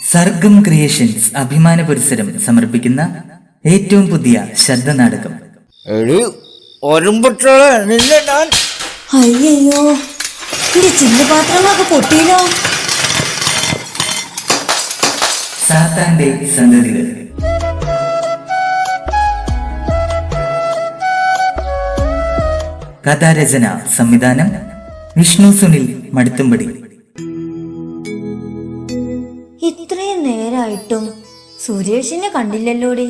സർഗം creations അഭിമാന പരിസരം സമർപ്പിക്കുന്ന ഏറ്റവും പുതിയ ശബ്ദ നാടകം. അയ്യോ എന്റെ ചില്ല് പാത്രങ്ങളൊക്കെ പൊട്ടിയില്ലോ സാത്താന്റെ സന്തതികൾ. കഥാരചന സംവിധാനം വിഷ്ണു സുനിൽ മടുത്തുംപടി. നേരായിട്ടും സുരേഷിനെ കണ്ടില്ലല്ലോടി.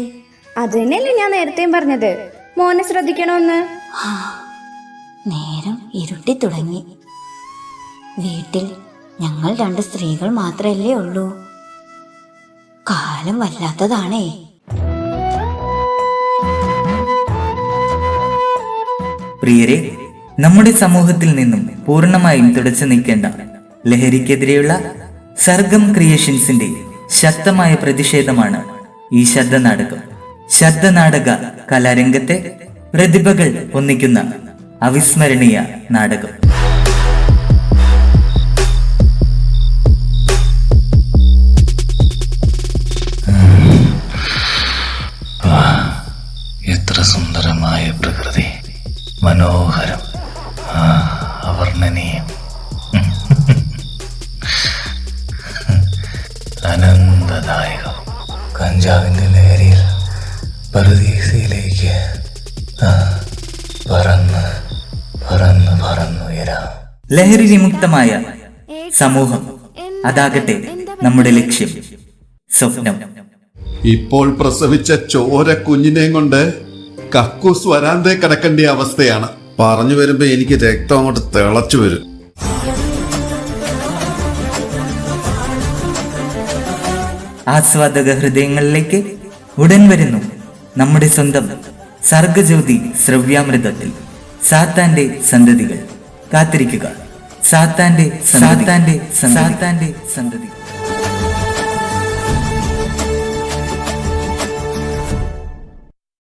അത് തന്നെയല്ലേ ഞാൻ നേരത്തെയും പറഞ്ഞത്. മോനെ ശ്രദ്ധിക്കണമെന്ന് നേരം ഇരുട്ടി തുടങ്ങി. വീട്ടിൽ ഞങ്ങൾ രണ്ട് സ്ത്രീകൾ മാത്രമല്ലേ ഉള്ളൂ. കാലം വല്ലാത്തതാണേ. പ്രിയരെ നമ്മുടെ സമൂഹത്തിൽ നിന്നും പൂർണമായും തുടച്ചു നിൽക്കേണ്ട ലഹരിക്കെതിരെയുള്ള സർഗം ക്രിയേഷൻസിന്റെ ശക്തമായ പ്രതിഷേധമാണ് ഈ ശബ്ദനാടകം. ശബ്ദനാടക കലാരംഗത്തെ പ്രതിഭകൾ ഒന്നിക്കുന്ന അവിസ്മരണീയ നാടകം. എത്ര സുന്ദരമായ പ്രകൃതി. മനോഹരം. ആ അവർണനീയം. അനന്തദായകം കഞ്ചാവിന്റെ ലഹരിയിൽ പരദീസയിലേക്ക് ആ, പറന്ന് പറന്ന് പറന്നുയരാം ലഹരി വിമുക്തമായ സമൂഹം അതാകട്ടെ നമ്മുടെ ലക്ഷ്യം സ്വപ്നം. ഇപ്പോൾ പ്രസവിച്ച ചോര കുഞ്ഞിനെയും കൊണ്ട് കക്കൂസ് വരാന്തേ കിടക്കേണ്ട അവസ്ഥയാണ്. പറഞ്ഞു വരുമ്പോ എനിക്ക് രക്തം അങ്ങോട്ട് തിളച്ചു വരും. ആസ്വാദക ഹൃദയങ്ങളിലേക്ക് ഉടൻ വരുന്നു നമ്മുടെ സ്വന്തം സർഗജ്യോതി ശ്രവ്യാമൃതത്തിൽ. സാത്താന്റെ സന്തതികൾ. കാത്തിരിക്കുക. സാത്താന്റെ സാത്താന്റെ സാത്താന്റെ സന്തതികൾ